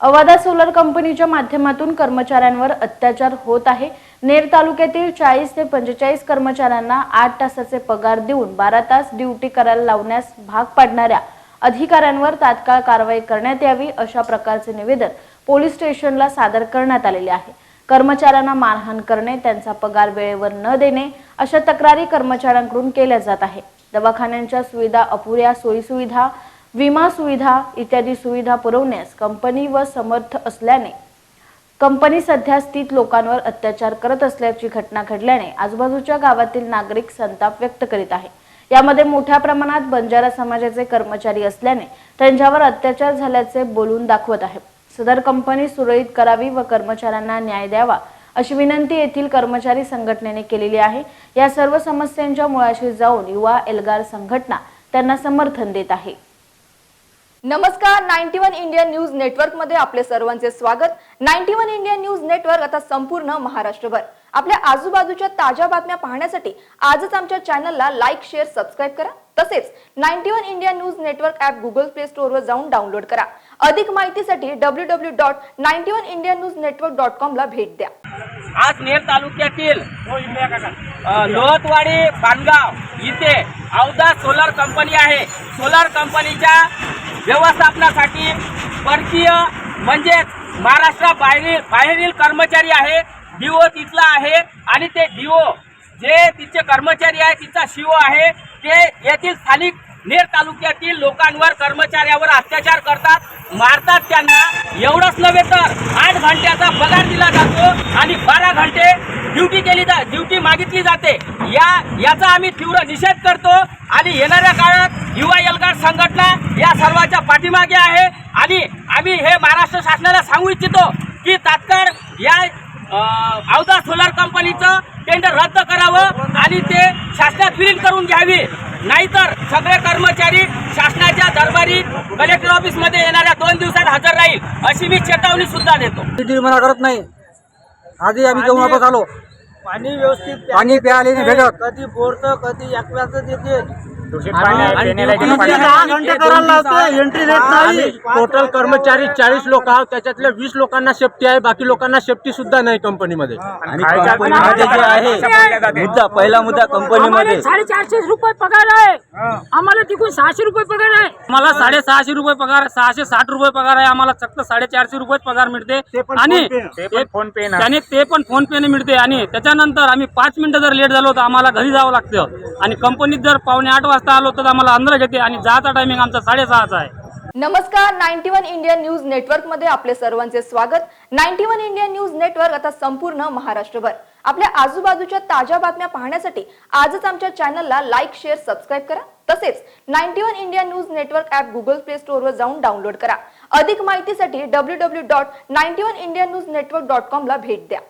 Avaada solar कंपनीच्या माध्यमातून कर्मचाऱ्यांवर अत्याचार होत आहे. नेर तालुक्यातील चाळीस ते पंचेचाळीस कर्मचाऱ्यांना आठ तासाचे पगार देऊन बारा तास ड्युटी करायला लावण्यास भाग पाडणाऱ्या अधिकाऱ्यांवर तात्काळ कारवाई करण्यात यावी अशा प्रकारचे निवेदन पोलीस स्टेशनला सादर करण्यात आलेले आहे. कर्मचाऱ्यांना मारहाण करणे त्यांचा पगार वेळेवर न देणे अशा तक्रारी कर्मचाऱ्यांकडून केल्या जात आहे दवाखान्यांच्या सुविधा अपुऱ्या सोयीसुविधा विमा सुविधा इत्यादी सुविधा पुरवण्यास कंपनी व समर्थ असल्याने कंपनी सध्या स्थित लोकांवर अत्याचार करत असल्याची घटना घडल्याने आजूबाजूच्या गावातील नागरिक संताप व्यक्त करीत आहे यामध्ये मोठ्या प्रमाणात बंजारा समाजाचे कर्मचारी असल्याने त्यांच्यावर अत्याचार झाल्याचे बोलून दाखवत आहे सदर कंपनी सुरळीत करावी व कर्मचाऱ्यांना न्याय द्यावा अशी विनंती येथील कर्मचारी संघटनेने केलेली आहे. या सर्व समस्यांच्या मुळाशी जाऊन युवा एल्गार संघटना त्यांना समर्थन देत आहे. नमस्कार नाईन्टी वन इंडिया न्यूज नेटवर्कमध्ये आपले सर्वांचे स्वागत. Ninety one India news network आता संपूर्ण महाराष्ट्रभर. आपल्या आजूबाजूच्या ताज्या बातम्या पाहण्यासाठी आजच आमच्या चॅनलला लाईक शेअर सबस्क्राईब करा. तसेच ninety one India news network app Google play store वर जाऊन डाउनलोड करा. अधिक माहितीसाठी W W dot ninety one India news network dot com ला भेट द्या. आज नेर तालुक्यातील लोहतवाडी बांधगाव इथे अवधा सोलर कंपनी आहे. सोलर कंपनीच्या व्यवस्थापनासाठी परकीय म्हणजेच महाराष्ट्रा बाहेरील बाहेरील कर्मचारी आहे डीओ तिथला आहे आणि ते डीओ जे तिचे कर्मचारी आहे तिचा शिओ आहे ते येथील स्थानिक नेर तालुक्यातील लोकांवर कर्मचाऱ्यावर अत्याचार करतात मारतात त्यांना. एवढंच नव्हे तर आठ घंट्याचा पगार दिला जातो आणि बारा घंटे ड्युटी केली जा ड्युटी मागितली जाते. या याचा आम्ही तीव्र निषेध करतो आणि येणाऱ्या काळात युवा एल्गार संघटना या सर्वांच्या पाठीमागे आहे. आणि आम्ही हे महाराष्ट्र शासनाला सांगू इच्छितो की तात्काळ या अं, अवधा सोलार कंपनीचं टेंडर रद्द करावं आणि ते शासनात विलीन करून घ्यावी. नाहीतर सगळे कर्मचारी शासनाच्या दरबारी कलेक्टर ऑफिसमध्ये येणाऱ्या दोन दिवसात हजर राहील अशी मी चेतावणी सुद्धा देतो. किती मना करत नाही. आधी आम्ही जेवण वापस आलो. पाणी व्यवस्थित पाणी प्यायला नाही. भेटत. कधी बोरचं कधी एकव्याचं देते दहा घंटे करायला लावते एंट्री देत नाही. टोटल कर्मचारी चाळीस लोक आहोत त्याच्यातल्या वीस लोकांना सेफ्टी आहे बाकी लोकांना सेफ्टी सुद्धा नाही कंपनीमध्ये आणि कंपनीमध्ये जे आहे मुद्दा पहिला मुद्दा कंपनीमध्ये साडेचारशे रुपये पगार आहे. आम्हाला तिकून सहाशे रुपये पगार आहे. मला साडेसहाशे रुपये पगार सहाशे साठ रुपये पगार आहे. आम्हाला चक्क साडेचारशे रुपये पगार मिळते. आणि फोन पे त्याने ते पण फोन पेने मिळते. आणि त्याच्यानंतर आम्ही पाच मिनिटं जर लेट झालो तर आम्हाला घरी जावं लागतं. आणि कंपनीत जर पावणे आठ वाजता आलो तर आम्हाला अंदर घेते आणि जायचा टायमिंग आमचा साडेसहाचा आहे. नमस्कार नाईन्टी वन इंडियन न्यूज नेटवर्कमध्ये आपले सर्वांचे स्वागत. Ninety one Indian news network आता संपूर्ण महाराष्ट्रभर. आपल्या आजूबाजूच्या ताज्या बातम्या पाहण्यासाठी आजच आमच्या चॅनलला लाईक शेअर सबस्क्राईब करा. तसेच ninety one India news network app Google play store वर जाऊन डाउनलोड करा. अधिक माहितीसाठी W W dot ninety one India news network dot com ला भेट द्या.